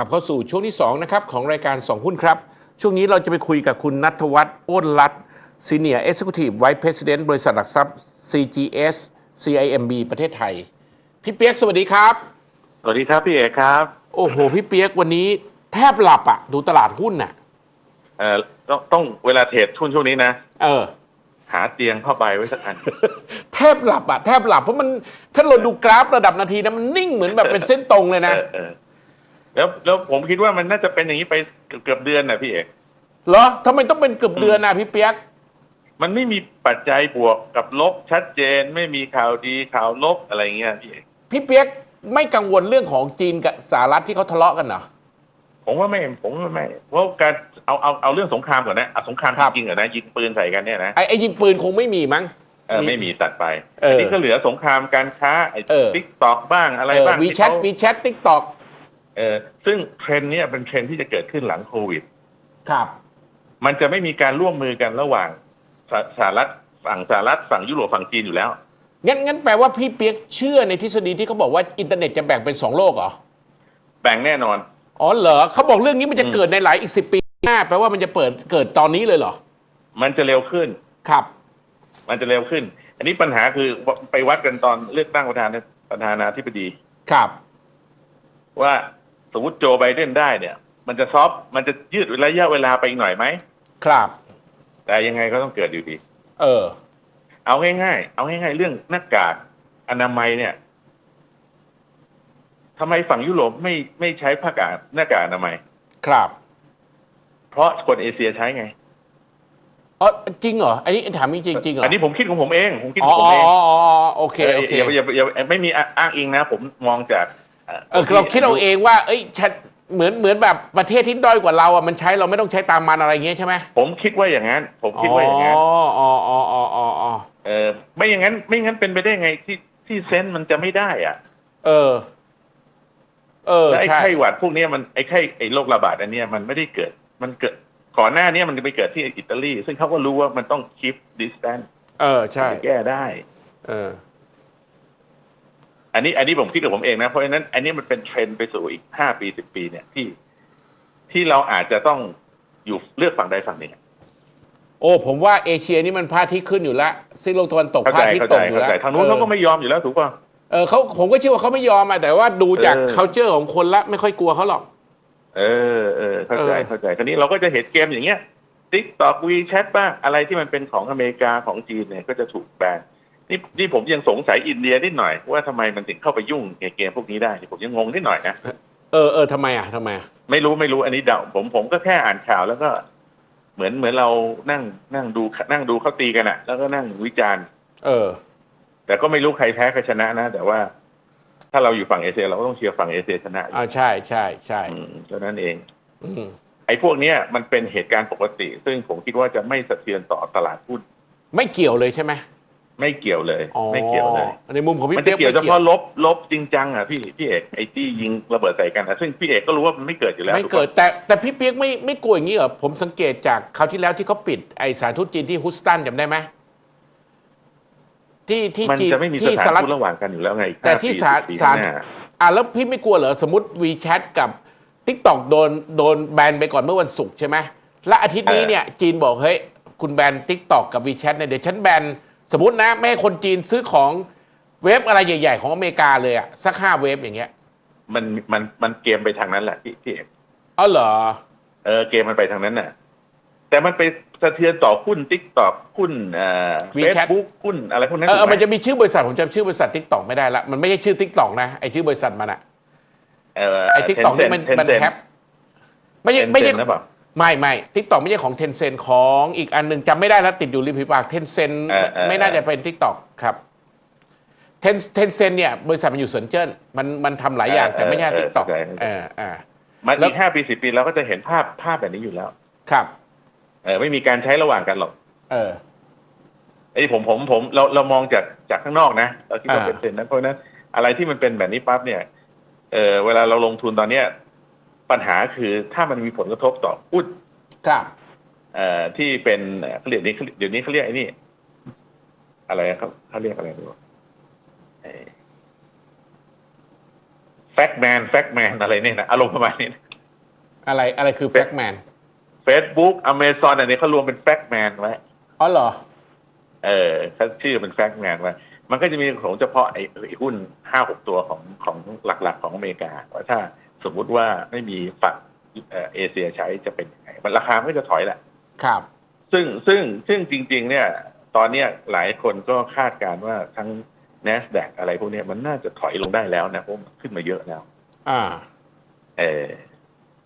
กลับเข้าสู่ช่วงที่2นะครับของรายการ 2 หุ้นครับ ช่วงนี้เราจะไปคุยกับคุณนัทวัฒน์อ้นรัตน์ Senior Executive Vice President บริษัทหลักทรัพย์ CGS CIMB ประเทศไทย พี่เปียกสวัสดีครับ สวัสดีครับพี่เอกครับ โอ้โห พี่เปียกวันนี้แทบหลับอะดูตลาดหุ้นน่ะเอ่อต้องต้องเวลาเทรดช่วงช่วงนี้นะ เออ หาเตียงผ้าใบไว้สักอัน แทบหลับอะแทบหลับเพราะมันถ้าเราดูกราฟระดับนาทีนะมันนิ่งเหมือนแบบเป็นเส้นตรงเลยนะเออเออ แล้วแล้วผมคิดว่ามันน่าจะเป็นอย่างนี้ไปเกือบเกือบเดือนนะพี่เอกเหรอทำไมต้องเป็นเกือบเดือนนะพี่เปียก มันไม่มีปัจจัยบวกกับลบชัดเจนไม่มีข่าวดีข่าวลบอะไรเงี้ยพี่เอกพี่เปียกไม่กังวลเรื่องของจีนกับสหรัฐที่เขาทะเลาะกันเหรอผมว่าไม่ผมว่าไม่เพราะการเอาเอาเอาเรื่องสงครามก่อนนะเอาสงครามครับจริงๆเหรอนะยิงปืนใส่กันเนี่ยนะไอ้ไอ้ยิงปืนคงไม่มีมั้งเออไม่มีตัดไปเอออันนี้ก็เหลือสงครามการค้าไอ้เออติ๊กตอกบ้างอะไรบ้างวีที่แชทเขาวีแชททิกตอกเออซึ่งเทรนด์เนี้ยเป็นเทรนด์ที่จะเกิดขึ้นหลังโควิด ครับ มันจะไม่มีการร่วมมือกันระหว่างสหสหรัฐฝั่งสหรัฐฝั่งยุโรปฝั่งจีนอยู่แล้ว งั้นงั้นแปลว่าพี่เปียกเชื่อในทฤษฎีที่เขาบอกว่าอินเทอร์เน็ตจะแบ่งเป็นสองโลกเหรอ แบ่งแน่นอน อ๋อเหรอเขาบอกเรื่องนี้มันจะอืมเกิดในหลายอีกสิปีหน้าแปลว่ามันจะเปิดเกิดตอนนี้เลยเหรอ มันจะเร็วขึ้น ครับ มันจะเร็วขึ้น อันนี้ปัญหาคือไปวัดกันตอนเลือกตั้งประธานประธานาธิบดี ครับ ว่า สมมติโจไบเดนได้เนี่ย มันจะซอฟต์มันจะยืดระยะเวลาไปอีกหน่อยไหมครับ แต่ยังไงก็ต้องเกิดอยู่ดี เออ เอาง่ายๆเอาง่ายๆเรื่องหน้ากากอนามัยเนี่ยทำไมฝั่งยุโรปไม่ไม่ใช้ผ้ากากหน้ากากอนามัย ครับ เพราะคนเอเชียใช้ไงอ๋อจริงเหรออันนี้ถามจริงจริงเหรออันนี้ผมคิดของผมเองผมคิดอ๋ขอองผมเองอ๋ออ๋อโอเคโอเคอย่าอย่าอย่าอย่าไม่มีอ้างอิงนะ ผมมองจาก เออเราคิดเอาเองว่า เอ้ยฉันเหมือนเหมือนแบบประเทศที่ด้อยกว่าเราอะมันใช้เราไม่ต้องใช้ตามมันอะไรอย่างเงี้ยใช่ไหมผมคิดว่าอย่างนั้น ผมคิดว่าอย่างนั้นอ๋ออ๋ออ๋ออ๋ออ๋ออ๋อเออ ไม่อย่างนั้น ไม่งั้นเป็นไปได้ไงที่ที่เซนส์มันจะไม่ได้อะ เออ เออแล้วไอ้ใช่ไข้หวัดพวกเนี้ยมันไอ้ไข้ไอ้โรคระบาดอันเนี้ยมันไม่ได้เกิด มันเกิดก่อนหน้าเนี้ยมันจะไปเกิดที่อิตาลี ซึ่งเขาก็รู้ว่ามันต้อง keep distance เออ ใช่จะแก้ได้ เออ อันนี้อันนี้ผมคิดกับผมเองนะ เพราะฉะนั้นอันนี้มันเป็นเทรนด์ไปสู่อีกห้าปีสิบปีเนี่ยที่ที่เราอาจจะต้องอยู่เลือกฝั่งใดฝั่งหนึ่งโอ้ผมว่าเอเชียนี่มันพระอาทิตย์ขึ้นอยู่แล้วซีกโลกตะวันตกเข้าพระใจอาทิตเข้าย์ตใจกอยู่เข้าแล้วใจทางนู้นเขาก็ไม่ยอมอยู่แล้วถูกป่ะเออเขาผมก็เชื่อว่าเขาไม่ยอมอะแต่ว่าดูจากเออ culture ของคนละไม่ค่อยกลัวเขาหรอก เออเออเข้าใจเออเข้าใจคราวนี้เราก็จะเห็นเกมอย่างเงี้ยติ๊กตอกวีแชทบ้างอะไรที่มันเป็นของอเมริกาของจีนเนี่ยก็จะถูกแบน นี่นี่ผมยังสงสัยอินเดียนิดหน่อย ว่าทำไมมันถึงเข้าไปยุ่งในเกมพวกนี้ได้ ผมยังงงนิดหน่อยนะเออเออทำไมอะทำไมอะไม่รู้ไม่รู้อันนี้เดาผมผมก็แค่อ่านข่าวแล้วก็ เหมือนเหมือนเรานั่งนั่งดูนั่งดูเขาตีกันอะแล้วก็นั่งวิจารณ์ เออ แต่ก็ไม่รู้ใครแพ้ใครชนะนะ แต่ว่า ถ้าเราอยู่ฝั่งเอเชียเราก็ต้องเชียร์ฝั่งเอเชียชนะอยู่อ่าใช่ใช่ใช่อืมเท่านั้นเอง อืมไอ้พวกเนี้ยมันเป็นเหตุการณ์ปกติ ซึ่งผมคิดว่าจะไม่สะเทือนต่อตลาดหุ้นไม่เกี่ยวเลยใช่ไหม ไม่เกี่ยวเลย อ๋อไม่เกี่ยวเลย ในมุมของพี่มันเปีจะยกเกี่ยวไม่เฉพาะลบลบจริงจังอะพี่พี่เอกไอ้ที่ยิงระเบิดใส่กันอะซึ่งพี่เอกก็รู้ว่ามันไม่เกิดอยู่แล้วไม่ถูเกิดปะแต่แต่พี่เปียกไม่ไม่กลัวอย่างนี้เหรอผมสังเกตจากคราวที่แล้วที่เขาปิดไอสถารทูตจีนที่ฮุสตันจำได้ไหมที่ที่มันจีนจะไม่มีสที่ถาสนหรัฐ ทูตระหว่างกันอยู่แล้วไงอีกแต่ห้ที่ปีสาสิบปีสารข้างหน้าอะแล้วพี่ไม่กลัวเหรอ สมมติวีแชทกับ t ิ k t o k โดนโดนแบนไปก่อนเมื่อวันศุกร์ใช่ไหมและอาทิตย์นี้เนี่ยจีนบอกเฮ้ยคุณแบน t ิ k t o k กับวีแชทเนี่ยเดี๋ยวฉันแบน สมมตินะไม่ให้คนจีนซื้อของเว็บอะไรใหญ่ ๆ ของอเมริกาเลยอะสักห้าเว็บอย่างเงี้ย มันมันมันเกมไปทางนั้นแหละพี่พี่เอกอ๋อเหรอ เออเกมมันไปทางนั้นน่ะ แต่มันไปสะเทือนต่อหุ้นทิกตอกหุ้นเอ่อเฟซ WeChat บุ๊กหุ้นอะไรพวกนั้นเออเออถูกไหมันจะมีชื่อบริษัทผมจำชื่อบริษัท t ิ k t o k ไม่ได้ละมันไม่ใช่ชื่อ t ิ k t o k นะไอชื่อบริษัทมันอะเออไอ t ิ k t o k นี่มันมันแฮปไม่ใช่ไม่ใช่นะเปล่า ไม่ไม่ทิกตอกไม่ใช่ของเทนเซ n ของอีกอันหนึ่งจำไม่ได้แล้วติดอยู่ริมฝีปากเทนเซ n เออเออ ไม่น่าจะเป็นทิกตอกครับเทนเทนเซ n เนี่ยบริษัทมันอยู่เซินเจิ้นมันมันทำหลายอย่างแต่ไม่ใช่ทิกตอกเอออ่า มันแล้วอีกห้าปีสิบปีเราก็จะเห็นภาพภาพแบบนี้อยู่แล้ว ครับ เออไม่มีการใช้ระหว่างกันหรอกเออ ไอ้ผมผมผมเราเรามองจากจากข้างนอกนะเราคิดว่าอ่า เป็นเทรนด์นะเพราะฉะนั้นอะไรที่มันเป็นแบบนี้ปั๊บเนี่ยเออเวลาเราลงทุนตอนเนี้ย ปัญหาคือถ้ามันมีผลกระทบต่อหุ้นครับเอ่อที่เป็นเอ่อเขาเรียกนี้เดี๋ยวนี้เขาเรียกไอ้นี่ อะไรครับเขาเรียกอะไรดีวะแฟกแมนแฟกแมนอะไรเนี่ยนะอารมณ์ประมาณนี้นะอะไรอะไรคือแฟกแมน Facebook Amazon อันนี้เขารวมเป็นแฟกแมนไว้อ๋อเหรอ เออเขาชื่อเป็นแฟกแมนไว้มันก็จะมีของเฉพาะไอ้ไอ้หุ้นห้าหกตัวของของหลัก ๆ ของอเมริกาว่าถ้า สมมุติว่าไม่มีฝั่งเอ่อเอเชียใช้จะเป็นยังไง มันราคาไม่จะถอยแหละ ครับ ซึ่งซึ่งซึ่งจริง ๆ เนี่ย ตอนเนี้ยหลายคนก็คาดการณ์ว่าทั้ง NASDAQ อะไรพวกเนี้ยมันน่าจะถอยลงได้แล้วนะเพราะมันขึ้นมาเยอะแล้ว อ่า เออ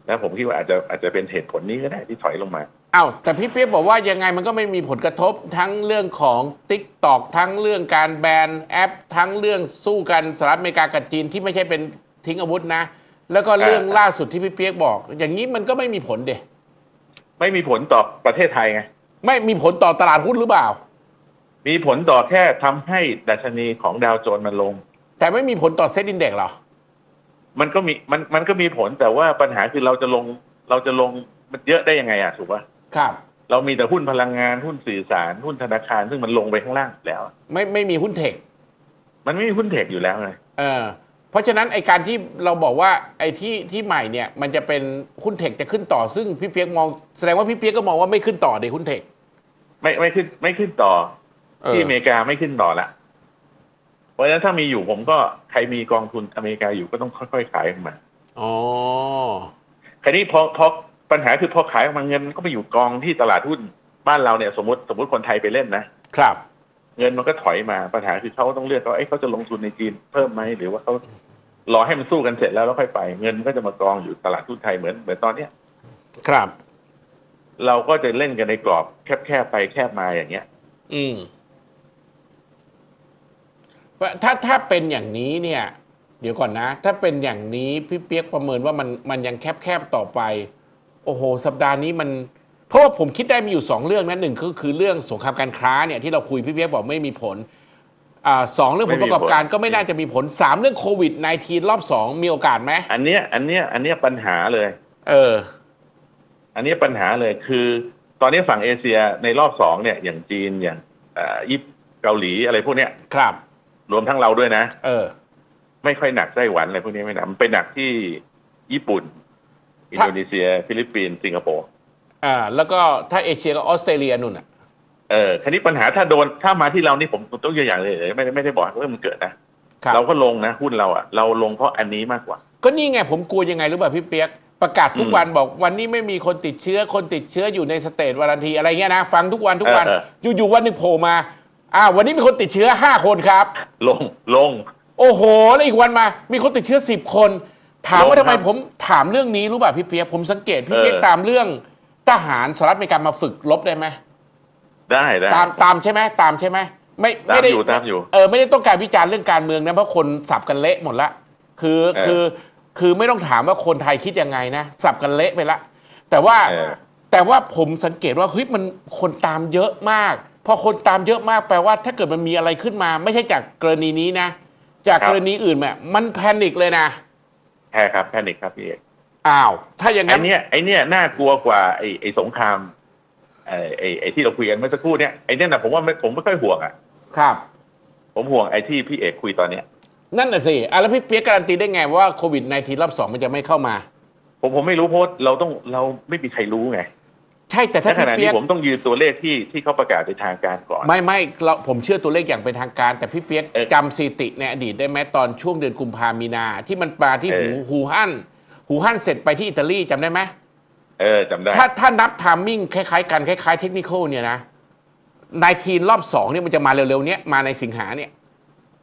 แล้วผมคิดว่าอาจจะอาจจะเป็นเหตุผลนี้ก็ได้ที่ถอยลงมาอ้าวแต่พี่เปี๊ยกบอกว่ายังไงมันก็ไม่มีผลกระทบทั้งเรื่องของ t ิ k t o k ทั้งเรื่องการแบนแอป ทั้งเรื่องสู้กันสหรัฐอเมริกากับจีนที่ไม่ใช่เป็นทิ้งอาวุธนะ แล้วก็เรื่องอ่าล่าสุดที่พี่เปี๊ยกบอก อย่างนี้มันก็ไม่มีผลเดะไม่มีผลต่อประเทศไทยไง ไม่มีผลต่อตลาดหุ้นหรือเปล่า มีผลต่อแค่ทำให้ดัชนีของดาวโจนส์มันลง แต่ไม่มีผลต่อเซ็ตอินเด็กซ์หรอ มันก็มีมันมันก็มีผลแต่ว่าปัญหาคือเราจะลงเราจะลงมันเยอะได้ยังไงอะถูกปะครับ เรามีแต่หุ้นพลังงานหุ้นสื่อสารหุ้นธนาคารซึ่งมันลงไปข้างล่างอยู่แล้ว ไม่ไม่มีหุ้นเทค มันไม่มีหุ้นเทคอยู่แล้วไง เออ เพราะฉะนั้นไอการที่เราบอกว่าไอที่ที่ใหม่เนี่ยมันจะเป็นหุ้นเทคจะขึ้นต่อซึ่งพี่เปียกมองแสดงว่าพี่เปียกก็มองว่าไม่ขึ้นต่อในหุ้นเทคไม่ไม่ขึ้นไม่ขึ้นต่อเออที่อเมริกาไม่ขึ้นต่อละเพราะฉะนั้นถ้ามีอยู่ผมก็ใครมีกองทุนอเมริกาอยู่ก็ต้องค่อยๆขายออกมาอ๋อคราวนี้พอพอปัญหาคือพอขายออกมาเงินมันก็ไปอยู่กองที่ตลาดหุ้นบ้านเราเนี่ย สมมติสมมติคนไทยไปเล่นนะครับ เงินมันก็ถอยมาปัญหาคือเขาต้องเลือกว่าเอ้ยเขาจะลงทุนในจีนเพิ่มไหมหรือว่าเขารอให้มันสู้กันเสร็จแล้วแล้วค่อยไป เงินมันก็จะมากองอยู่ตลาดหุ้นไทยเหมือนเหมือนตอนเนี้ยครับ เราก็จะเล่นกันในกรอบแคบๆไปแคบมาอย่างเงี้ย อืมถ้าถ้าเป็นอย่างนี้เนี่ย เดี๋ยวก่อนนะ ถ้าเป็นอย่างนี้พี่เปียกประเมินว่ามันมันยังแคบแคบๆต่อไป โอ้โห สัปดาห์นี้มันเพ ราะว่าผมคิดได้มีอยู่สองเรื่องนะหนึ่งก็คือเรื่องสงครามการค้าเนี่ยที่เราคุยพี่เปียกบอกไม่มีผลอ่าสองเรื่องผลประกอบการก็ไม่น่าจะมีผลสามเรื่องโควิด -19 รอบสองมีโอกาสไหมอันเนี้ยอันเนี้ยอันเนี้ยปัญหาเลย เออ อันเนี้ยปัญหาเลยคือ ตอนนี้ฝั่งเอเชียในรอบสองเนี่ย อย่างจีนอย่างเอ่อญี่ปุ่นเกาหลีอะไรพวกเนี้ยครับ รวมทั้งเราด้วยนะ เออ ไม่ค่อยหนักไต้หวันอะไรพวกนี้ไม่หนักมันไปหนักที่ญี่ปุ่น อินโดนีเซีย ฟิลิปปินส์สิงคโปร์ อ่าแล้วก็ถ้าเอเชียก็ออสเตรเลียนู่นอะเออคันนี้ปัญหาถ้าโดนถ้ามาที่เรานี่ผมต้องยกอย่างเลยไม่ได้ไม่ได้บอกว่ามันเกิดนะครับเราก็ลงนะหุ้นเราอะเราลงเพราะอันนี้มากกว่า ก็นี่ไงผมกลัวยังไงรู้ป่ะพี่เปียกประกาศทุกอืมวันบอกวันนี้ไม่มีคนติดเชื้อคนติดเชื้ออยู่ในสเตจวารันทีอะไรเงี้ยนะฟังทุกวันทุกวันเออเออยู่ๆวันหนึ่งโผล่มาอ่าวันนี้มีคนติดเชื้อห้าคนครับ ลงลง โอ้โหแล้วอีกวันมา มีคนติดเชื้อสิบคน ถามว่าลงครัทำไมบผมถามเรื่องนี้รู้ป่ะพี่เปียกผมสังเกตพี่เปียกเออตามเรื่อง ทหารสหรัฐอเมริกามาฝึกรบได้ไหมได้ได้ตามตามใช่ไหมตามใช่ไหมไม่ตามไม่ได้อยู่ตามอยู่ เออไม่ได้ต้องการวิจารณ์เรื่องการเมืองนะเพราะคนสับกันเละหมดละคือเออคือคือไม่ต้องถามว่าคนไทยคิดยังไงนะสับกันเละไปละแต่ว่าเออ แต่ว่าผมสังเกตว่าเฮ้ยมันคนตามเยอะมากพอคนตามเยอะมากแปลว่า ถ้าเกิดมันมีอะไรขึ้นมา ไม่ใช่จากกรณีนี้นะ จากครับ กรณีอื่นแบบมันแพนิคเลยนะ แพ้ครับแพนิคครับพี่เอก อ้าว ถ้าอย่างไอนั้น เนี้ยไอเนี้ยน่ากลัวกว่าไอไอสงครามไอไอไอที่เราคุยกันเมื่อสักครู่เนี้ยไอเนี้ยนะผมว่าไม่ผมไม่ค่อยห่วงอะครับ ผมห่วงไอที่พี่เอกคุยตอนเนี้ย นั่นน่ะสิอะแล้วพี่เปียกการันตีได้ไงว่าโควิด -19 รอบสองมันจะไม่เข้ามา ผมผมไม่รู้เพราะเราต้องเราไม่มีใครรู้ไงใช่แต่ในถ้าขพี่ณะเปีนี้ยก ผมต้องยืนตัวเลขที่ที่เขาประกาศเป็นทางการก่อน ไม่ไม่เราผมเชื่อตัวเลขอย่างเป็นทางการ แต่พี่เปียกเออจำสถิติในอดีตได้ไหมตอนช่วงเดือนกุมภามีนาที่มันมาที่เอหูอ หูฮั่น หูฮั่นเสร็จไปที่อิตาลีจำได้ไหมเออจำได้ ถ้าถ้านับทามมิ่งคล้ายๆกันคล้ายๆเทคนิคเนี่ยนะนายทีนรอบสองเนี่ยมันจะมาเร็วๆเนี้ยมาในสิงหาเนี่ย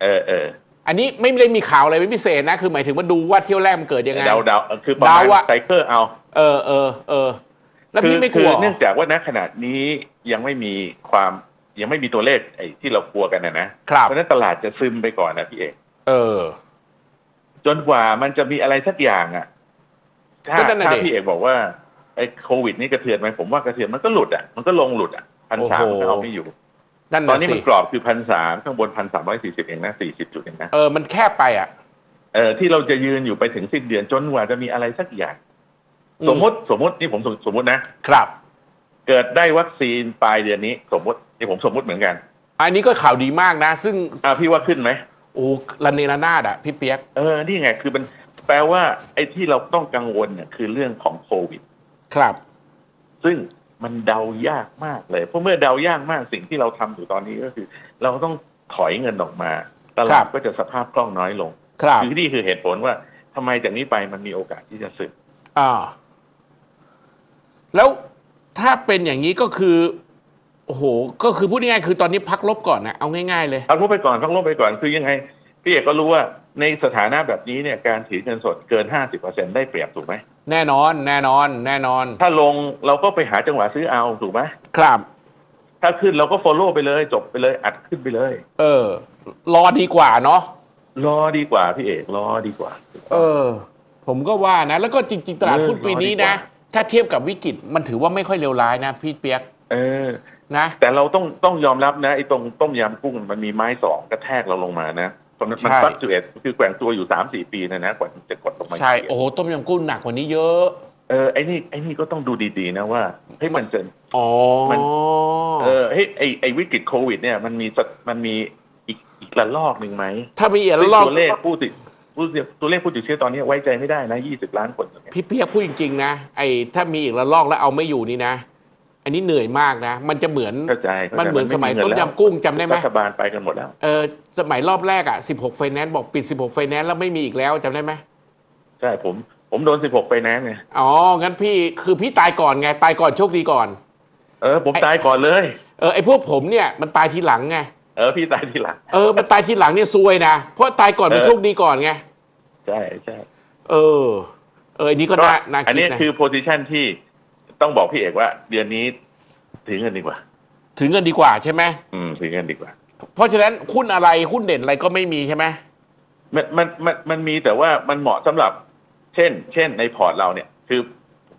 เออเอออันนี้ไม่ได้มีข่าวอะไรเป็นพิเศษนะ คือหมายถึงว่าดูว่าเที่ยวแรกมันเกิดยังไงเดาเดาคือประมาณเดาอะไซเคิลเอา เออเออเออแล้วคืพี่ไม่กลัวคือเนื่องจากว่าณขณะนี้ยังไม่มีความยังไม่มีตัวเลขไอ้ที่เรากลัวกันนะนะครับเพราะฉะนั้นตลาดจะซึมไปก่อนนะพี่เอกเออ จนกว่ามันจะมีอะไรสักอย่างอะ ถ้าก็นั่นน่ะถ้าดิ พี่เอกบอกว่าไอ้โควิดนี่กระเทือนไหมผมว่ากระเทือนมันก็หลุดอะมันก็ลงหลุดอะพันสามโอ้โหมันก็เอาไม่อยู่ นั่นตอนนะนี้สิมันกรอบคือพันสามข้างบนพันสามร้อยสี่สิบเองนะสี่สิบจุดเองนะเออมันแคบไปอะ เออที่เราจะยืนอยู่ไปถึงสิ้นเดือนจนกว่าจะมีอะไรสักอย่าง อืม สมมติสมมตินี่ผมสมสมมตินะ ครับ เกิดได้วัคซีนปลายเดือนนี้ สมมตินี่ผมสมมติเหมือนกันอันนี้ก็ข่าวดีมากนะ ซึ่งอ่าพี่ว่าขึ้นไหม โอ้ระเนระนาดอะพี่เปียก เออ นี่ไง คือมันแป ลว่าไอ้ที่เราต้องกังวลเนี่ยคือเรื่องของโควิด ครับ ซึ่งมันเดายากมากเลย เพราะเมื่อเดายากมากสิ่งที่เราทำอยู่ตอนนี้ก็คือ เราต้องถอยเงินออกมาตครัลาดบก็จะสภาพคล่องน้อยลงครับคือนี่คือเหตุผลว่าทำไมจากนี้ไปมันมีโอกาสที่จะสึกอ่า แล้วถ้าเป็นอย่างนี้ก็คือโอ้โห ก็คือพูดง่ายๆคือตอนนี้พักลบก่อนนะเอาง่ายๆเลยพักลบไปก่อนพักลบไปก่อนคือยังไง พี่เอกก็รู้ว่าในสถานะแบบนี้เนี่ยการถือเงินสดเกินห้าสิบเปอร์เซ็นได้เปรียบถูกไหม แน่นอน แน่นอน แน่นอน ถ้าลงเราก็ไปหาจังหวะซื้อเอาถูกไหมครับ ถ้าขึ้นเราก็ follow ไปเลยจบไปเลยอัดขึ้นไปเลย เออ รอดีกว่าเนาะรอดีกว่าพี่เอกรอดีกว่า เออ ผมก็ว่านะ แล้วก็จริง ๆ ตลาดหุ้นปีนี้นะรอดีกว่าถ้าเทียบกับวิกฤตมันถือว่าไม่ค่อยเลวร้ายนะพี่เปียกเออนะแต่เราต้องต้องยอมรับนะไอ้ตรงต้มยำกุ้งมันมีไม้สองกระแทกเราลงมานะ มันมันใช่ ฟักจูเอตคือแกว่งตัวอยู่สามสี่ปีนะนะกว่าจะกดลงมาใช่ โอ้โห ต้มยำกุ้งหนักกว่านี้เยอะ เออไอ้นี่ไอ้นี่ก็ต้องดูดีๆนะว่าเฮ้ยมันจะ อ๋อ มัน เออเฮ้ยไอ้ไอ้วิกฤตโควิด เนี่ยมันมีสักมันมีอีกอีกระลอกหนึ่งไหมถ้ามีอีกซึ่งรอบตัวเลขผู้ติดผู้ติดตัวเลขผู้ติดเชื้อตอนนี้ไว้ใจไม่ได้นะยี่สิบล้านคนเนี่ยพี่เปียกพูดจริง ๆ นะ ไอ้ถ้ามีอีกระลอกแล้วเอาไม่อยู่นี่นะ อันนี้เหนื่อยมากนะ มันจะเหมือนเข้าใจข้าใจมันเหมือนสมัยไงิต้มแล้วยำกุ้งจำได้ไหมรัฐบาลไปกันหมดแล้วเออสมัยรอบแรกอะ16ไฟแนนซ์บอกปิด 16ไฟแนนซ์แล้วไม่มีอีกแล้วจำได้ไหมใช่ผมผมโดนสิบหกไปแนนซ์ไงอ๋อ งั้นพี่คือพี่ตายก่อนไง ตายก่อนโชคดีก่อน เออ ผมตายก่อนเลย เออไอ้พวกผมเนี่ยมันตายทีหลังไงเออพี่ตายทีหลังเออมันตายทีหลังเนี่ยซวยนะเพราะตายก่อนมันเออโชคดีก่อนไงใช่ใช่เออ เอออันนี้ก็น่าน่าอันคิดนี้นะคือโพซิชันที่ ต้องบอกพี่เอกว่า เดือนนี้ถือเงินดีกว่า ถึงเงินดีกว่าใช่ไหมอืมถือเงินดีกว่า เพราะฉะนั้นหุ้นอะไรหุ้นเด่นอะไรก็ไม่มีใช่ไหมมันมันมันมันมีแต่ว่ามันเหมาะสำหรับ เช่น เช่นในพอร์ตเราเนี่ย คือ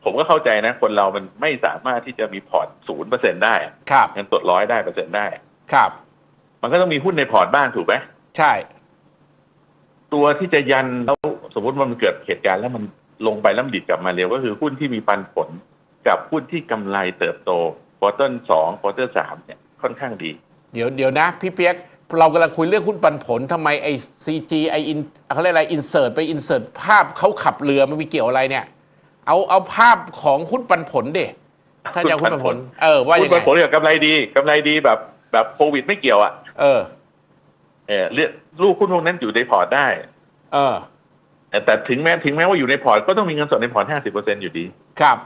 ผมก็เข้าใจนะ คนเรามันไม่สามารถที่จะมีพอร์ตศูนย์เปอร์เซ็นได้อะครับ เงินสดร้อยได้เปอร์เซ็นต์ได้อะครับ มันก็ต้องมีหุ้นในพอร์ตบ้างถูกไหมใช่ ตัวที่จะยันแล้วสมมติว่ามันเกิดเหตุการณ์แล้วมันลงไปแล้วมันดิดกลับมาเร็วก็คือหุ้นที่มีปันผล กับหุ้นที่กำไรเติบโตควอเตอร์สองควอเตอร์สามเนี่ยค่อนข้างดี เดี๋ยวเดี๋ยวนะพี่เปียกเรากำลังคุยเรื่องหุ้นปันผลทำไมไอ้ซีจีไออินเขาเรียกอะไรอินเสิร์ตไปอินเสิร์ตภาพเขาขับเรือมันมีเกี่ยวอะไรเนี่ยเอาเอาภาพของหุ้นปันผลเด็ถ้าจะเอาหุ้นปันผล เออว่าหุ้ยันงปัไงนผลกับกำไรดีกำไรดีแบบแบบโควิดไม่เกี่ยวอะ เออ เออเลือกลูกหุ้นพวกนั้นอยู่ในพอร์ตได้ เออแต่แต่ถึงแม้ถึงแม้ว่าอยู่ในพอร์ตก็ต้องมีเงินสดในพอร์ตห้าสิบเปอร์เซ็นอยู่ดี ครับ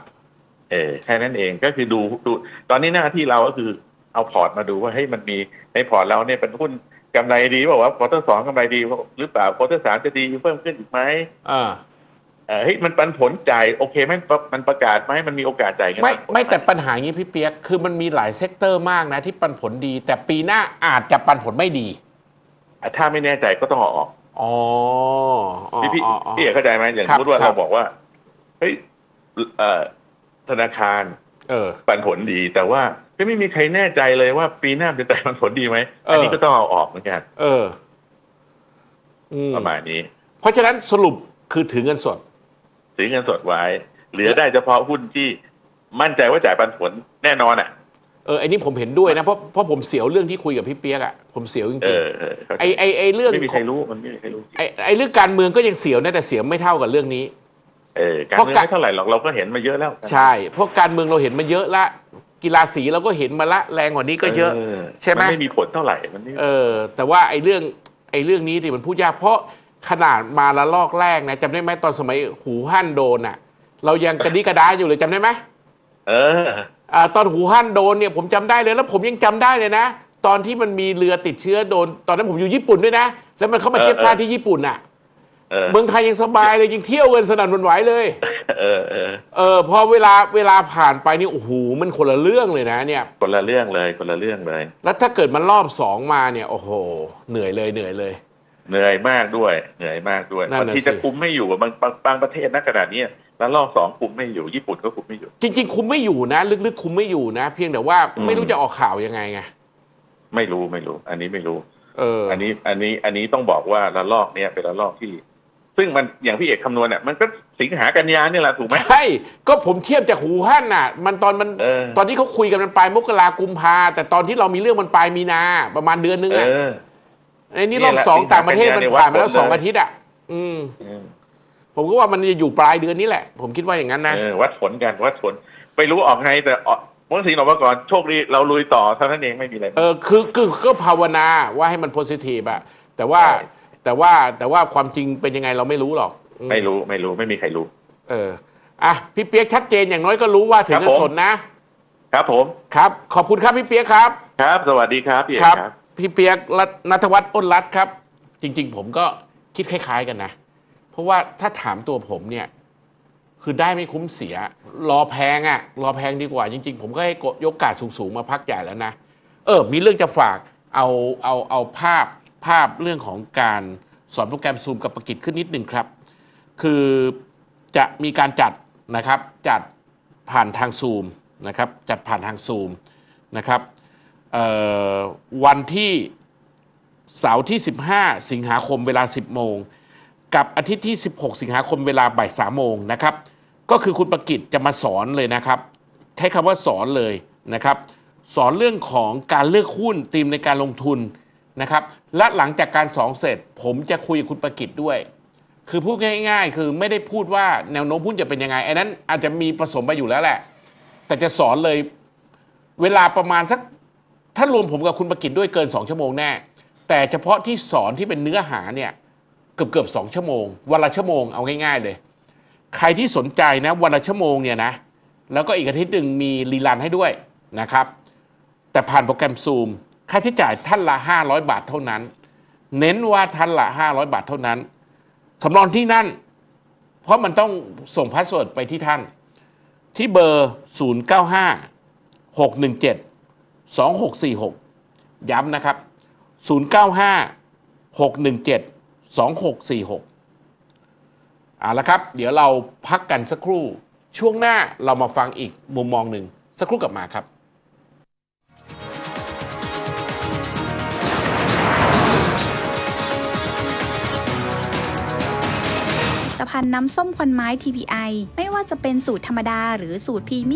เออแค่นั้นเองก็คือดูดู ตอนนี้หน้าที่เราก็คือเอาพอร์ตมาดูว่าเฮ้ยมันมีในพอร์ตเราเนี่ยเป็นหุ้นกำไรดีบอกว่าควอเตอร์สองกำไรดี หรือเปล่าควอเตอร์สามจะดีเพิ่มขึ้นอีกไหมเออเออเฮ้ยมันปันผลจ่ายโอเคไหมมันประกาศไหมมันมีโอกาสจ่ายเงินไม่ปันผลหไม่แต่ปัญหาอย่างนี้พี่เปียกคือมันมีหลายเซกเตอร์มากนะที่ปันผลดี แต่ปีหน้าอาจจะปันผลไม่ดีอะถ้าไม่แน่ใจก็ต้องเอาออกอ๋ออ๋อพี่พี่อ๋ออ๋อ พี่เอกเข้าใจไหมอย่างครัสบมมติว่าครัเราบบอกว่าเฮ้ยเอ่อ ธนาคารเออปันผลดีแต่ว่าไม่มีใครแน่ใจเลยว่าปีหน้าจะจ่ายปันผลดีไหมเอออัอันนี้ก็ต้องเอาออกเหมือนกันเอออืมประมาณนี้ เพราะฉะนั้นสรุปคือถือเงินสดซื้อเงินสดไว้ เหลือได้เฉพาะหุ้นที่มั่นใจว่าจ่ายปันผลแน่นอนอะเออไอ้นี่ผมเห็นด้วยนะเพราะเพราะผมเสียวเรื่องที่คุยกับพี่เปียกอะผมเสียวจเอริงอเออเข้าๆใจไอ้ไอ้ไอ้เรื่องไม่มีใครรู้มันไม่มีใครรู้ไอ้ไอ้เรื่องการเมืองก็ยังเสียวนะแต่เสียวไม่เท่ากับเรื่องนี้ เออการเพราะเมืองการไม่เท่าไหร่หรอกเราก็เห็นมาเยอะแล้ว ใช่ เพราะการเมืองเราเห็นมาเยอะละ กีฬาสีเราก็เห็นมาละแรงกว่านี้ก็เยอะ ใช่ไหมนไม่มีผลเท่าไหร่มันไม่เออ แต่ว่าไอ้เรื่องไอ้เรื่องนี้ที่มันพูดยากเพราะขนาดมาละลอกแรกนะจำได้ไหมตอนสมัยหูฮั่นโดนอะเรายังกระดิกระดาอยู่เลยจำได้ไหมเอออ่าตอนหูฮั่นโดนเนี่ยผมจำได้เลยแล้วผมยังจำได้เลยนะ ตอนที่มันมีเรือติดเชื้อโดน ตอนนั้นผมอยู่ญี่ปุ่นด้วยนะ แล้วมันเข้ามาเทียบท่าที่ญี่ปุ่นอะ เออ เมืองไทยยังสบายเลยยังเที่ยวกันสนั่นหวันไหวเลย เออเออเออพอเวลาเวลาผ่านไปนี่โอ้โหมันคนละเรื่องเลยนะเนี่ย คนละเรื่องเลย คนละเรื่องเลย แล้วถ้าเกิดมันรอบสองมาเนี่ย โอ้โห เหนื่อยเลยเหนื่อยเลย เหนื่อยมากด้วย เหนื่อยมากด้วยนั่นบางน่ะทีจะสิคุมไม่อยู่บางบางบางประเทศณขนาดนี้ยแล้วรอบสองคุมไม่อยู่ญี่ปุ่นก็คุมไม่อยู่ จริง ๆ คุมไม่อยู่นะ ลึกๆ คุมไม่อยู่นะ เพียงแต่ว่าอืม ไม่รู้จะออกข่าวยังไงไงไม่รู้ไม่รู้ อันนี้ไม่รู้ เอออันนี้อันนี้อันนี้ต้องบอกว่าระลอกเนี้ยเป็นระลอกที่ ซึ่งมันอย่างพี่เอกคำนวณเนี่ยมันก็สิงหากันยาเนี่ยแหละถูกไหม ใช่ก็ผมเทียบจากหูฮั่นน่ะ มันตอนมันเออ ตอนที่เขาคุยกันมันปลายมกรากุมภาแต่ตอนที่เรามีเรื่องมันปลายมีนาประมาณเดือนนึงเออะอ ไอ้นี่เนี่รอยบแหละสองสิงหาต่างประเทศกันมันยาเนี่ยผ่านมาวัดแล้วผลสองเลย อาทิตย์อะอืมอืม ผมก็ว่ามันจะอยู่ปลายเดือนนี้แหละ ผมคิดว่าอย่างนั้นนะ เออวัดผลกันวัดผลไม่รู้ออกไงแต่ออกเมื่อสิ่งออกมาก่อนโชคดีเราลุยต่อเท่านั้นเองไม่มีอะไร เออคือคือก็ภาวนาว่าให้มันโพซิทีฟอะแต่ว่าใช่ แต่ว่าแต่ว่าความจริงเป็นยังไงเราไม่รู้หรอกอืไม่รู้ไม่รู้ไม่มีใครรู้ เอออะพี่เปียกชัดเจนอย่างน้อยก็รู้ว่าถึงครับจะผม สนนะครับผม ครับ ขอบคุณครับพี่เปียกครับ ครับ สวัสดีครับพี่เอกครับครับพี่เปียกรัตนัทวัฒน์อ้นรัตน์ครับ จริง ๆ ผมก็คิดคล้าย ๆ กันนะ เพราะว่าถ้าถามตัวผมเนี่ย คือได้ไม่คุ้มเสีย รอแพงอะรอแพงดีกว่า จริง ๆ ผมก็ให้กดยกกาดสูง ๆ มาพักใหญ่แล้วนะ เออ มีเรื่องจะฝากเอาเอาเอาภาพ ภาพเรื่องของการสอนโปรแกรมซูมกับประกิจขึ้นนิดหนึ่งครับ คือจะมีการจัดนะครับจัดผ่านทางซูมนะครับจัดผ่านทางซูมนะครับวันที่เสาร์ที่ 15 สิงหาคมเวลา 10 โมง กับอาทิตย์ที่ 16 สิงหาคมเวลาบ่าย3โมงนะครับก็คือคุณประกิตจะมาสอนเลยนะครับใช้คำว่าสอนเลยนะครับ สอนเรื่องของการเลือกหุ้นธีมในการลงทุน นะครับ และหลังจากการสอนเสร็จ ผมจะคุยกับคุณประกิตด้วย คือพูดง่าย ๆ คือไม่ได้พูดว่าแนวโน้มหุ้นจะเป็นยังไงไอ้นั้นอาจจะมีผสมไปอยู่แล้วแหละ แต่จะสอนเลยเวลาประมาณสักถ้ารวมผมกับคุณประกิตด้วยเกิน 2 ชั่วโมงแน่ แต่เฉพาะที่สอนที่เป็นเนื้อหาเนี่ยเกือบเกือบสองชั่วโมง วันละชั่วโมงเอาง่ายๆเลย ใครที่สนใจนะวันละชั่วโมงเนี่ยนะแล้วก็อีกอาทิตย์หนึ่งมีรีลันให้ด้วยนะครับ แต่ผ่านโปรแกรมซูม ค่าใช้จ่ายท่านละ 500 บาทเท่านั้น เน้นว่าท่านละ 500 บาทเท่านั้นสำรองที่นั่น เพราะมันต้องส่งพาสเวิร์ดไปที่ท่าน ที่เบอร์ 095 617 2646 ย้ำนะครับ 095 617 2646เอาละครับ เดี๋ยวเราพักกันสักครู่ ช่วงหน้าเรามาฟังอีกมุมมองหนึ่ง สักครู่กลับมาครับ ภัณฑ์น้ำส้มควันไม้ TPI ไม่ว่าจะเป็นสูตรธรรมดาหรือสูตรพรีเมียม